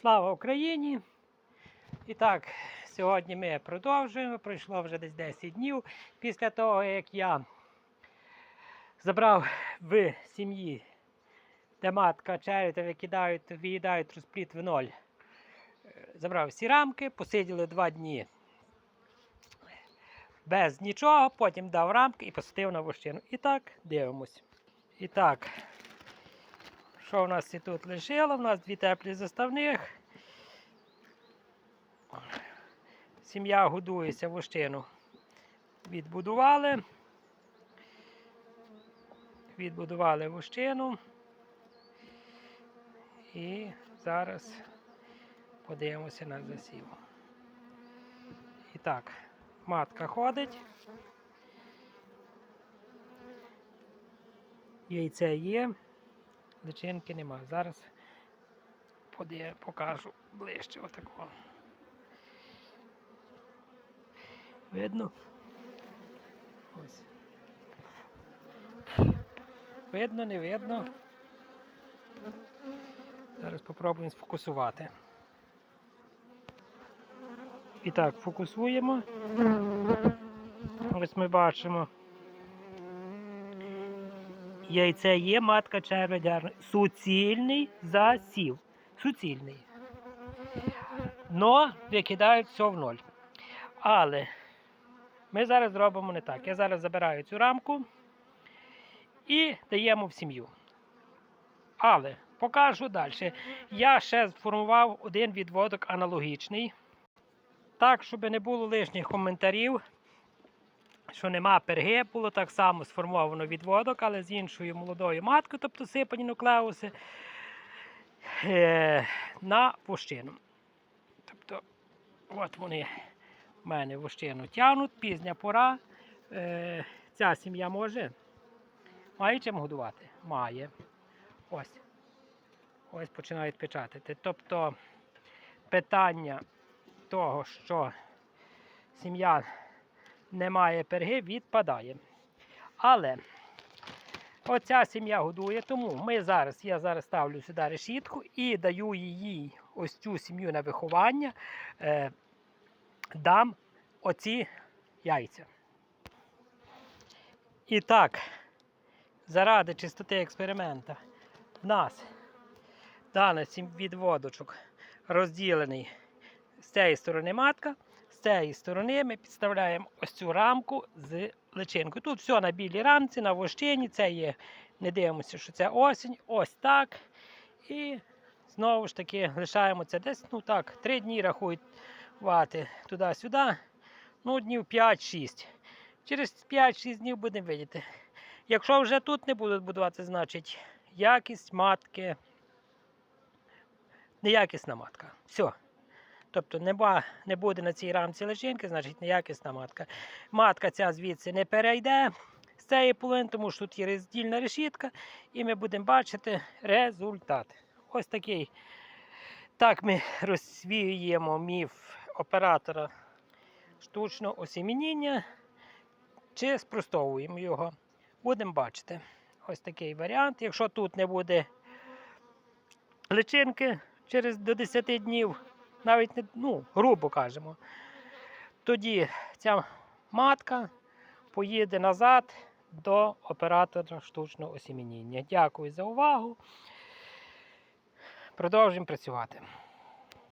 Слава Україні! І так, сьогодні ми продовжуємо. Пройшло вже десь 10 днів після того, як я забрав в сім'ї, де матка черета викидають, виїдають розпліт в ноль. Е, Забрав всі рамки, посиділи два дні без нічого, потім дав рамки і посадив на вощину. І так, дивимось. І так, що в нас і тут лишило? У нас дві теплі заставних. Сім'я годується вощину. Відбудували. Відбудували вощину. І зараз подивимося на засів. І так, матка ходить. Яйце є, личинки нема. Зараз покажу ближче отакого. Видно? Ось. Видно, не видно. Зараз спробуємо сфокусувати. І так, фокусуємо. Ось ми бачимо. Яйце є, матка черведярна. Суцільний засів. Суцільний. Но викидають все в ноль. Але ми зараз зробимо не так. Я зараз забираю цю рамку і даємо в сім'ю. Але покажу далі. Я ще сформував один відводок аналогічний. Так, щоб не було лишніх коментарів, що нема перги, було так само сформовано відводок, але з іншою молодою маткою, тобто сипані нуклеуси, е, на вощину. Тобто, от вони в мене вощину тягнуть, пізня пора. Е, ця сім'я може. Має чим годувати? Має. Ось. Ось починають печатати. Тобто питання того, що сім'я не має перги, відпадає. Але оця сім'я годує, тому ми зараз, я зараз ставлю сюди решітку і даю їй ось цю сім'ю на виховання, е, дам оці яйця. І так, заради чистоти експеримента, в нас сім відводочок розділений з цієї сторони матка, цієї сторони ми підставляємо ось цю рамку з личинкою. Тут все на білій рамці, на вощині, це є, не дивимося, що це осінь, ось так. І знову ж таки лишаємо це десь, ну так, 3 дні рахувати туди-сюди, ну днів 5-6. Через 5-6 днів будемо видіти. Якщо вже тут не будуть будувати, значить якість матки, неякісна матка. Все. Тобто не, ба- не буде на цій рамці личинки, значить неякісна матка. Матка ця звідси не перейде з цієї половини, тому що тут є роздільна решітка, і ми будемо бачити результат. Ось такий. Так ми розвіюємо міф оператора штучного осімініння чи спростовуємо його. Будемо бачити. Ось такий варіант. Якщо тут не буде личинки через до 10 днів, навіть не, ну, грубо кажемо, тоді ця матка поїде назад до оператора штучного осімініння. Дякую за увагу. Продовжуємо працювати.